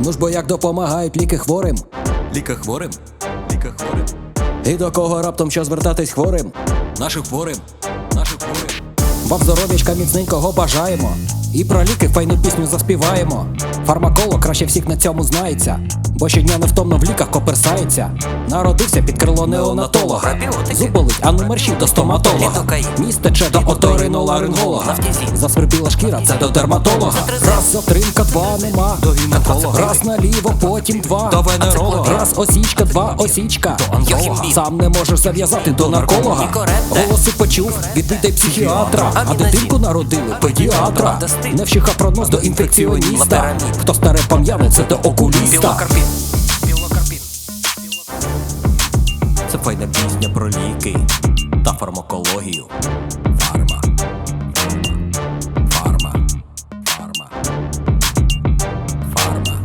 Ну ж бо як допомагають ліки хворим? Ліка хворим, ліка хворим, І до кого раптом що звертатись хворим? нашим хворим, нашим хворим. Вам здоров'ячка міцненького бажаємо. І про ліки файну пісню заспіваємо. Фармаколог краще всіх на цьому знається, бо щодня невтомно в ліках коперсається. Народився під крило неонатолога. Пробіотики. Зуб болить, а ну мерщій до стоматолога. Літокаїн. Ніс тече до оториноларинголога. Засвербіла шкіра, це до дерматолога. Раз затримка, два нема. До гінеколога. Раз наліво, потім два. До венеролога. Раз осічка, два осічка. онколога. Сам не можеш зав'язати до нарколога. Голоси почув, відвідай психіатра. А дитинку народили педіатра. Не вщиха прогноз до інфекціоніста. Хто старе пам'яне, це до окуліста. Білокарпін. Білокарпін. Це файна пісня про ліки та фармакологію. Фарма. Фарма. Фарма. Фарма. Фарма.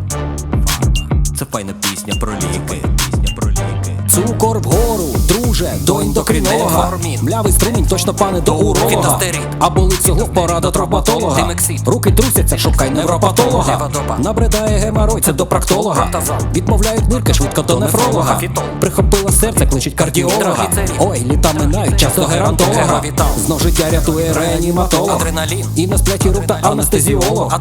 Фарма. Це файна пісня про ліки. Пісня про ліки. Цукор вгору, друже, до ендокринолога. Метформін. Млявий струмінь точно пане до уролога. А болить село, пора до травматолога. Руки трусяться, шукай невропатолога. Набридає геморой, це до проктолога. Відмовляють нирки швидко до нефролога. Фітол. Прихопило серце, кличуть кардіолога. Ой, літа минають, час до геронтолога. Знов життя рятує реаніматолог. І не сплять і рук та анестезіолог.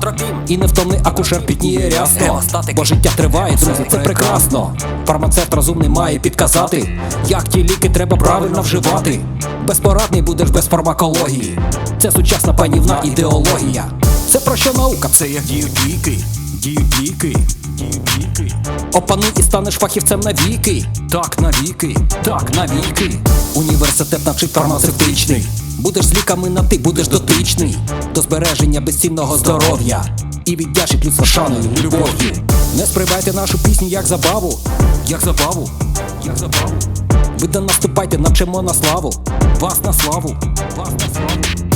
І невтомний акушер пітніє рясно. Бо життя триває, друзі, це прекрасно. Фармацевт розумний має підказати, як ті ліки треба правильно вживати. Безпорадний будеш без фармакології. Це сучасна панівна ідеологія. Це про що наука? Це як діють ліки. Діють ліки. Діють ліки. Опануй і станеш фахівцем навіки. Так, навіки, так, навіки. Університет навчить фармацевтичний. Будеш з ліками на ти, будеш дотичний до збереження безцінного здоров'я. І віддячить людство шаною, любов'ю. Сприймайте нашу пісню як забаву, Як забаву. Як забаву. ви до наступайте, навчимо на славу. Вас на славу, вас на славу.